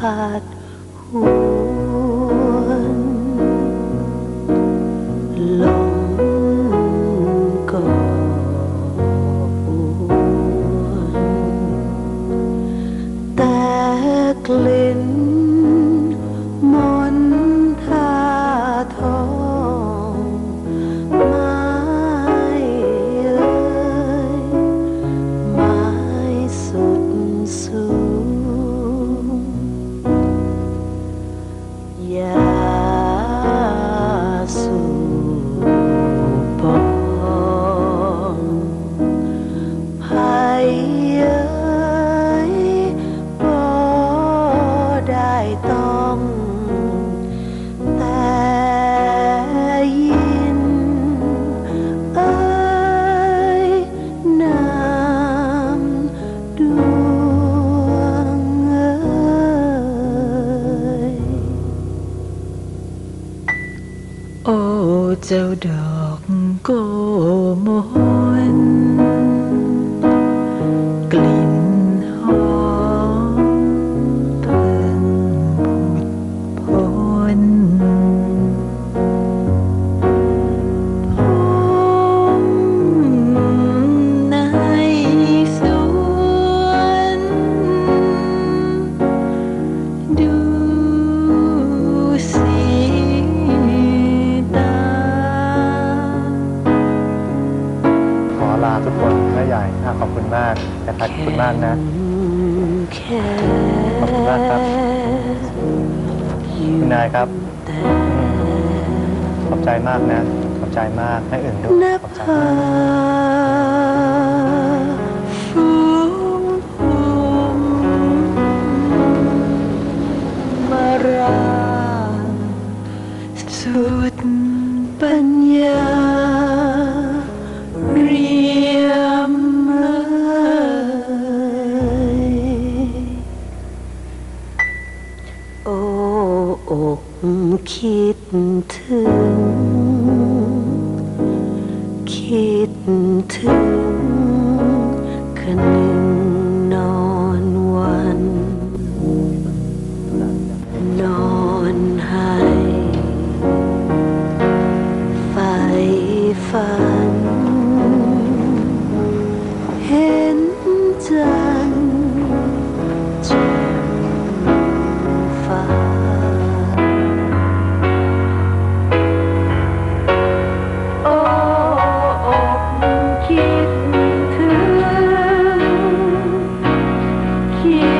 heart. who. โอ้เจ้าดอกโกมลกลิ่น าทุกคนแม่ใหญ่อะขอบคุณมากแต่พัดขอบคุณมากนะขอบคุณมากครับ คุณนายครับขอบใจมากนะขอบใจมากให้อื่นด้วยขอบใจมากฟูงภูมิมาราสุดปัญญา อกคิดถึง คิดถึงคืนนึง here.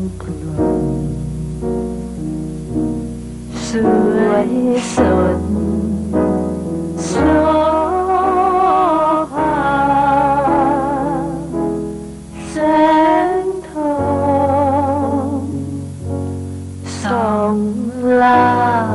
สุดโสบา